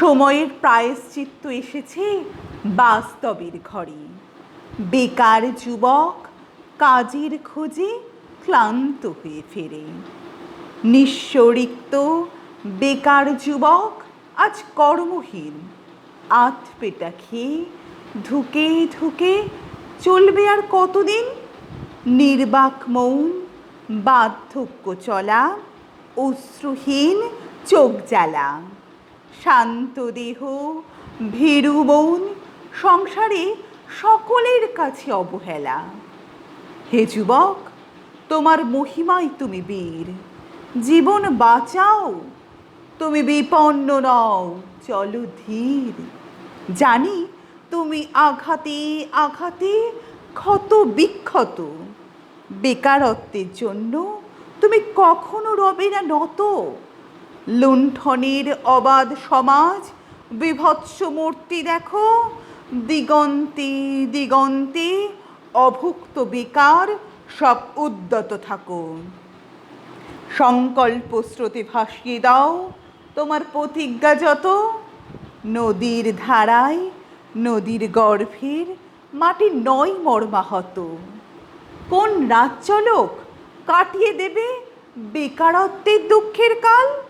সময়ের প্রায়শ্চিত্ত এসেছে বাস্তবের ঘরে। বেকার যুবক কাজের খোঁজে ক্লান্ত হয়ে ফেরে। নিঃস্বরিক্ত বেকার যুবক আজ কর্মহীন। আত পেটা খেয়ে ধুকে ধুকে চলবে আর কতদিন? নির্বাক মৌন, বার্ধক্য চলা, অশ্রুহীন চোখ জ্বালা। শান্ত দেহ, ভীরু মন, সংসারে সকলের কাছে অবহেলা। হে যুবক, তোমার মহিমাই তুমি বীর। জীবন বাঁচাও, তুমি বিপন্ন নও, চলো ধীর। জানি তুমি আঘাতে আঘাতে ক্ষত বিক্ষত। বেকারত্বের জন্য তুমি কখনো রবে না নত। লুণ্ঠনের অবাধ সমাজ, বিভৎস মূর্তি দেখো, দিগন্তে দিগন্তে, অভুক্ত বেকার, সব উদ্যত থাকো। সংকল্প স্রোতে ভাসিয়ে দাও, তোমার প্রতিজ্ঞা যত, নদীর ধারায়, নদীর গর্ভের মাটি নয় মর্মাহত। কোন রাজ্যলোক কাটিয়ে দেবে বেকারত্বের দুঃখের কাল?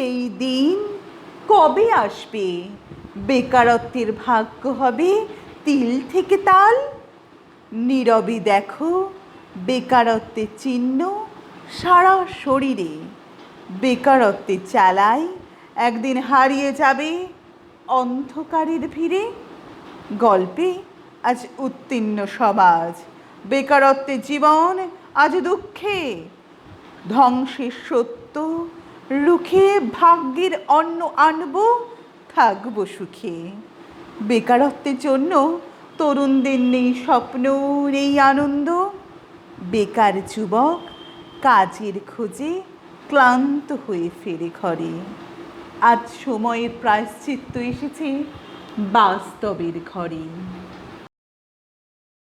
সেই দিন কবে আসবে? বেকারত্বের ভাগ্য হবে তিল থেকে তাল। নীরবে দেখো বেকারত্বের চিহ্ন সারা শরীরে। বেকারত্বের চালায় একদিন হারিয়ে যাবে অন্ধকারের ভিড়ে। গল্পে আজ উত্তীর্ণ সমাজ, বেকারত্বের জীবন আজ দুঃখে। ধ্বংসের সত্য রুখে ভাগ্যের অন্ন আনব, থাকব সুখে। বেকারত্বের জন্য তরুণদের নেই স্বপ্ন নেই আনন্দ। বেকার যুবক কাজের খোঁজে ক্লান্ত হয়ে ফেরে ঘরে। আজ সময়ের প্রায়শ্চিত্ত এসেছে বাস্তবের ঘরে।